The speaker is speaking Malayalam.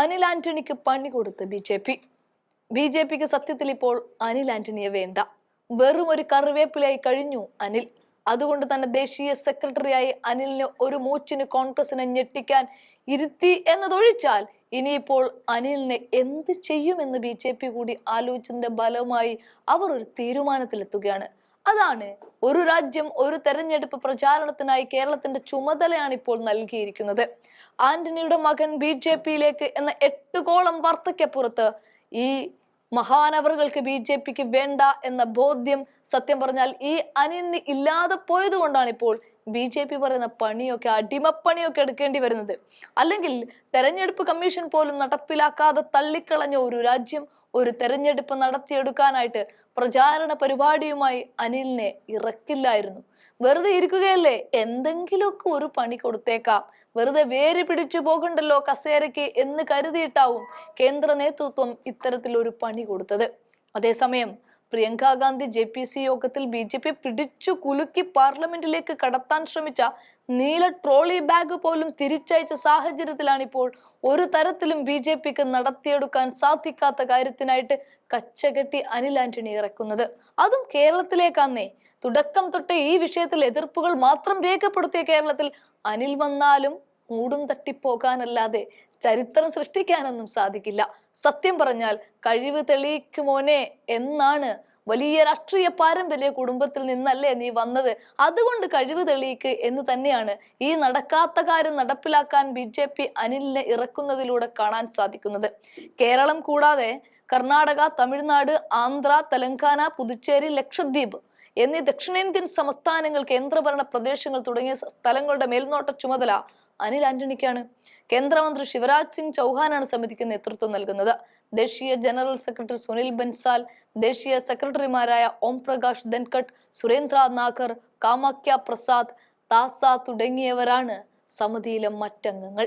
അനിൽ ആന്റണിക്ക് പണി കൊടുത്ത് B J P. B J പിക്ക് സത്യത്തിൽ ഇപ്പോൾ അനിൽ ആന്റണിയെ വേണ്ട. വെറും ഒരു കറിവേപ്പിലായി കഴിഞ്ഞു അനിൽ. അതുകൊണ്ട് തന്നെ ദേശീയ സെക്രട്ടറിയായി അനിലിന് ഒരു മൂച്ചിന് കോൺഗ്രസിനെ ഞെട്ടിക്കാൻ ഇരുത്തി എന്നതൊഴിച്ചാൽ ഇനിയിപ്പോൾ അനിലിനെ എന്ത് ചെയ്യുമെന്ന് ബി ജെ പി കൂടി ആലോചിച്ചതിന്റെ ഫലമായി അവർ ഒരു തീരുമാനത്തിലെത്തുകയാണ്. അതാണ്. ഒരു രാജ്യം ഒരു തെരഞ്ഞെടുപ്പ് പ്രചാരണത്തിനായി കേരളത്തിന്റെ ചുമതലയാണ് ഇപ്പോൾ നൽകിയിരിക്കുന്നത്. ആന്റണിയുടെ മകൻ ബി ജെ പിയിലേക്ക് എന്ന എട്ടുകോളം വാർത്തയ്ക്കപ്പുറത്ത് ഈ മഹാനവറുകൾക്ക് ബി ജെ പിക്ക് വേണ്ട എന്ന ബോധ്യം സത്യം പറഞ്ഞാൽ ഈ അനിന്ന് ഇല്ലാതെ പോയത് കൊണ്ടാണ് ഇപ്പോൾ ബി ജെ പി പറയുന്ന പണിയൊക്കെ അടിമപ്പണിയൊക്കെ എടുക്കേണ്ടി വരുന്നത്. അല്ലെങ്കിൽ തെരഞ്ഞെടുപ്പ് കമ്മീഷൻ പോലും നടപ്പിലാക്കാതെ തള്ളിക്കളഞ്ഞ ഒരു രാജ്യം ഒരു തെരഞ്ഞെടുപ്പ് നടത്തിയെടുക്കാനായിട്ട് പ്രചാരണ പരിപാടിയുമായി അനിലിനെ ഇറക്കില്ലായിരുന്നു. വെറുതെ ഇരിക്കുകയല്ലേ? എന്തെങ്കിലുമൊക്കെ ഒരു പണി കൊടുത്തേക്കാം. വെറുതെ വേര് പിടിച്ചു പോകണ്ടല്ലോ കസേരയ്ക്ക് എന്ന് കരുതിയിട്ടാവും കേന്ദ്ര നേതൃത്വം ഇത്തരത്തിൽ ഒരു പണി കൊടുത്തത്. അതേസമയം Priyanka Gandhi J P C യോഗത്തിൽ ബി ജെ പി പിടിച്ചു കുലുക്കി പാർലമെന്റിലേക്ക് കടത്താൻ ശ്രമിച്ച നീല ട്രോളി ബാഗ് പോലും തിരിച്ചയച്ച സാഹചര്യത്തിലാണ് ഇപ്പോൾ ഒരു തരത്തിലും ബി ജെ പിക്ക് നടത്തിയെടുക്കാൻ സാധിക്കാത്ത കാര്യത്തിനായിട്ട് കച്ചകെട്ടി അനിൽ ആന്റണി ഇറക്കുന്നത്. അതും കേരളത്തിലേക്കാന്നേ. തുടക്കം തൊട്ടേ ഈ വിഷയത്തിൽ എതിർപ്പുകൾ മാത്രം രേഖപ്പെടുത്തിയ കേരളത്തിൽ അനിൽ വന്നാലും മൂടും തട്ടിപ്പോകാനല്ലാതെ ചരിത്രം സൃഷ്ടിക്കാനൊന്നും സാധിക്കില്ല. സത്യം പറഞ്ഞാൽ കഴിവ് തെളിയിക്കുമോനെ എന്നാണ് വലിയ രാഷ്ട്രീയ പാരമ്പര്യ കുടുംബത്തിൽ നിന്നല്ലേ നീ വന്നത്. അതുകൊണ്ട് കഴിവ് തെളിയിക്ക് എന്ന് തന്നെയാണ് ഈ നടക്കാത്ത കാര്യം നടപ്പിലാക്കാൻ ബി ജെ പി അനിലിനെ ഇറക്കുന്നതിലൂടെ കാണാൻ സാധിക്കുന്നത്. കേരളം കൂടാതെ കർണാടക തമിഴ്നാട് ആന്ധ്ര തെലങ്കാന പുതുച്ചേരി ലക്ഷദ്വീപ് എന്നീ ദക്ഷിണേന്ത്യൻ സംസ്ഥാനങ്ങൾ കേന്ദ്രഭരണ പ്രദേശങ്ങൾ തുടങ്ങിയ സ്ഥലങ്ങളുടെ മേൽനോട്ട ചുമതല അനിൽ ആന്റണിക്കാണ്. കേന്ദ്രമന്ത്രി ശിവരാജ് സിംഗ് ചൗഹാനാണ് സമിതിക്ക് നേതൃത്വം നൽകുന്നത്. ദേശീയ ജനറൽ സെക്രട്ടറി സുനിൽ ബൻസാൽ ദേശീയ സെക്രട്ടറിമാരായ ഓം പ്രകാശ് ധൻകട്ട് സുരേന്ദ്ര നാഗർ കാമാക്യ പ്രസാദ് താസ തുടങ്ങിയവരാണ് സമിതിയിലെ മറ്റംഗങ്ങൾ.